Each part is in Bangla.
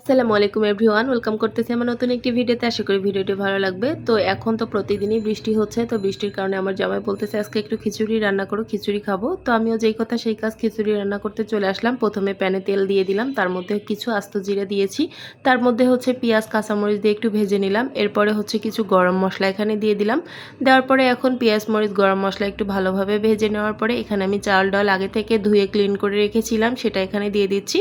আসসালামু আলাইকুম এভরিওয়ান, ওয়েলকাম করতেছি আমার নতুন একটি ভিডিওতে। আশা করি ভিডিওটি ভালো লাগবে। তো এখন তো প্রতিদিনই বৃষ্টি হচ্ছে, তো বৃষ্টির কারণে আমার জামাই বলতেছে, আজকে একটু খিচুড়ি রান্না করো, খিচুড়ি খাব। তো আমিও যেই কথা সেই কাজ খিচুড়ি রান্না করতে চলে আসলাম। প্রথমে প্যানে তেল দিয়ে দিলাম, তার মধ্যে কিছু আস্ত জিরে দিয়েছি। তার মধ্যে হচ্ছে পেঁয়াজ, কাঁচামরিচ দিয়ে একটু ভেজে নিলাম। এরপরে হচ্ছে কিছু গরম মশলা এখানে দিয়ে দিলাম। দেওয়ার পরে এখন পেঁয়াজ, মরিচ, গরম মশলা একটু ভালোভাবে ভেজে নেওয়ার পরে এখানে আমি চাল, ডাল আগে থেকে ধুয়ে ক্লিন করে রেখেছিলাম, সেটা এখানে দিয়ে দিচ্ছি।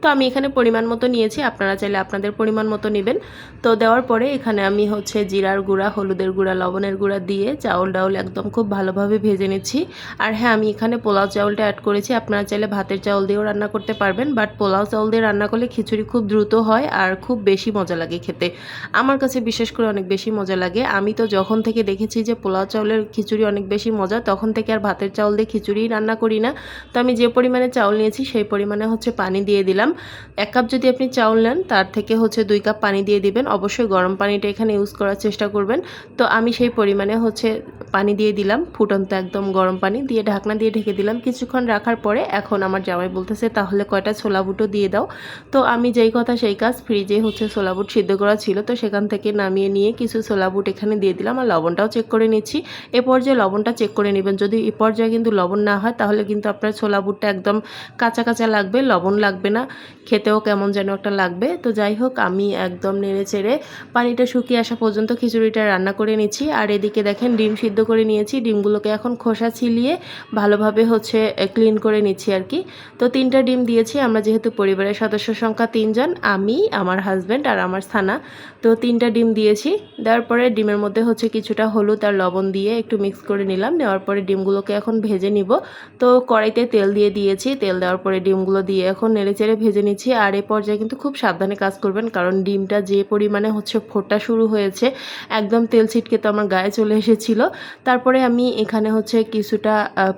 তো আমি এখানে পরিমাণ মতো নিয়েছি আপনারা চাইলে আপনাদের পরিমাণ মতো নেবেন। তো দেওয়ার পরে এখানে আমি হচ্ছে জিরার গুঁড়া, হলুদের গুঁড়া, লবণের গুঁড়া দিয়ে চাউল ডাউল একদম খুব ভালোভাবে ভেজে নিচ্ছি। আর হ্যাঁ আমি এখানে পোলাও চাউলটা অ্যাড করেছি। আপনারা চাইলে ভাতের চাউল দিয়েও রান্না করতে পারবেন বাট পোলাও চাউল দিয়ে রান্না করলে খিচুড়ি খুব দ্রুত হয় আর খুব বেশি মজা লাগে খেতে। আমার কাছে বিশেষ করে অনেক বেশি মজা লাগে। আমি তো যখন থেকে দেখেছি যে পোলাও চাউলের খিচুড়ি অনেক বেশি মজা, তখন থেকে আর ভাতের চাউল দিয়ে খিচুড়ি রান্না করি না। তো আমি যে পরিমাণে চাউল নিয়েছি, সেই পরিমাণে হচ্ছে পানি দিয়ে দিলাম। এক কাপ যদি আপনি চাউল নেন তার থেকে হচ্ছে দুই কাপ পানি দিয়ে দিবেন। অবশ্যই গরম পানিটা এখানে ইউজ করার চেষ্টা করবেন। তো আমি সেই পরিমাণে হচ্ছে পানি দিয়ে দিলাম, ফুটন্ত একদম গরম পানি দিয়ে ঢাকনা দিয়ে ঢেকে দিলাম। কিছুক্ষণ রাখার পরে এখন আমার জামাই বলতেছে, তাহলে কয়টা ছোলা বুটো দিয়ে দাও। তো আমি যেই কথা সেই কাজ ফ্রিজে হচ্ছে ছোলা বুট সিদ্ধ করা ছিল, তো সেখান থেকে নামিয়ে নিয়ে কিছু ছোলা বুট এখানে দিয়ে দিলাম আর লবণটাও চেক করে নিচ্ছি। এ পর্যায়ে লবণটা চেক করে নেবেন। যদি এ পর্যায়ে কিন্তু লবণ না হয়, তাহলে কিন্তু আপনার ছোলা বুটটা একদম কাঁচা কাঁচা লাগবে, লবণ লাগবে না। খেতেও কেমন যেন একটা লাগবে। তো যাই হোক, আমি একদম নেড়ে চেড়ে পানিটা শুকিয়ে আসা পর্যন্ত খিচুড়িটা রান্না করে নিচ্ছি। আর এদিকে দেখেন, ডিম সিদ্ধ করে নিয়েছি। ডিমগুলোকে এখন খোসা ছিলিয়ে ভালোভাবে হচ্ছে ক্লিন করে নিচ্ছি আর কি। তো তিনটা ডিম দিয়েছি। আমরা যেহেতু পরিবারের সদস্য সংখ্যা তিনজন, আমি, আমার হাজব্যান্ড আর আমার স্থানা তো তিনটা ডিম দিয়েছি। দেওয়ার পরে ডিমের মধ্যে হচ্ছে কিছুটা হলুদ আর লবণ দিয়ে একটু মিক্স করে নিলাম। নেওয়ার পরে ডিমগুলোকে এখন ভেজে নিব। তো কড়াইতে তেল দিয়ে দিয়েছি। তেল দেওয়ার পরে ডিমগুলো দিয়ে এখন নেড়ে চেড়ে ভেজে নিচ্ছি। আর এই পর্যায়ে কিন্তু খুব সাবধানে কাজ করবেন, কারণ ডিমটা যে পরিমাণে হচ্ছে ফোটা শুরু হয়েছে, একদম তেল ছিটকে তো আমার গায়ে চলে এসেছিল। তারপরে আমি এখানে হচ্ছে কিছুটা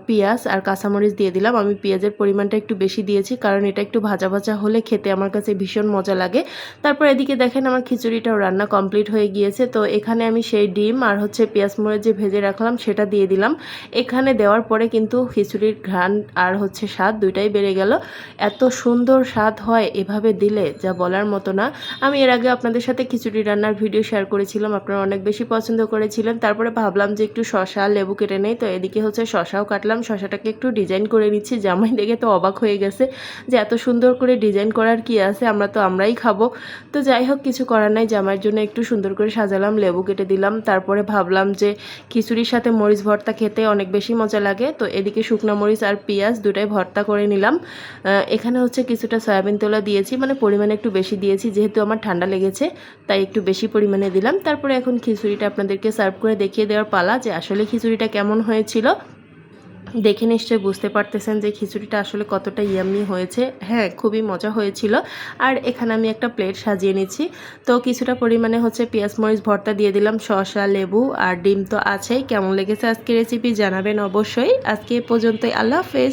পেঁয়াজ আর কাঁচামরিচ দিয়ে দিলাম। আমি পেঁয়াজের পরিমাণটা একটু বেশি দিয়েছি, কারণ এটা একটু ভাজা ভাজা হলে খেতে আমার কাছে ভীষণ মজা লাগে। তারপর এদিকে দেখেন আমার খিচুড়িটাও রান্না কমপ্লিট হয়ে গিয়েছে। তো এখানে আমি সেই ডিম আর হচ্ছে পেঁয়াজ মরিচ যে ভেজে রাখলাম, সেটা দিয়ে দিলাম। এখানে দেওয়ার পরে কিন্তু খিচুড়ির ঘ্রাণ আর হচ্ছে স্বাদ দুইটাই বেড়ে গেল। এত সুন্দর স্বাদ হয় এভাবে দিলে, যা বলার মতো না। আমি এর আগে আপনাদের সাথে খিচুড়ি রান্নার ভিডিও শেয়ার করেছিলাম, আপনারা অনেক বেশি পছন্দ করেছিলেন। তারপরে ভাবলাম যে একটু শশা লেবু কেটে নেই, তো এদিকে হচ্ছে শশাও কাটলাম। শশাটাকে একটু ডিজাইন করে নিচ্ছি। জামাই দেখে তো অবাক হয়ে গেছে যে এত সুন্দর করে ডিজাইন করার কি আছে, আমরা তো আমরাই খাব। তো যাই হোক, কিছু করার নাই। জামাইয়ের জন্য একটু সুন্দর করে সাজালাম, লেবু কেটে দিলাম। তারপরে ভাবলাম যে খিচুড়ির সাথে মরিচ ভর্তা খেতে অনেক বেশি মজা লাগে। তো এদিকে শুকনো মরিচ আর পেঁয়াজ দুটাই ভর্তা করে নিলাম। এখানে হচ্ছে কিছুটা সয়াবিন তোলা দিয়েছি। মানে পরিমাণে একটু বেশি দিয়েছি, যেহেতু আমার ঠান্ডা লেগেছে, তাই একটু বেশি পরিমাণে দিলাম। তারপরে এখন খিচুড়িটা আপনাদেরকে সার্ভ করে দেখিয়ে দেওয়ার পালা যে আসলে খিচুড়িটা কেমন হয়েছিল। দেখে নিশ্চয়ই বুঝতে পারতেছেন যে খিচুড়িটা আসলে কতটা ইয়াম্মি হয়েছে। হ্যাঁ খুবই মজা হয়েছিল। আর এখানে আমি একটা প্লেট সাজিয়ে নিচ্ছি। তো কিছুটা পরিমাণে হচ্ছে পেঁয়াজ মরিচ ভর্তা দিয়ে দিলাম, শসা, লেবু আর ডিম তো আছেই। কেমন লেগেছে আজকে রেসিপি জানাবেন অবশ্যই। আজকে এ পর্যন্তই, আল্লাহ হাফেজ।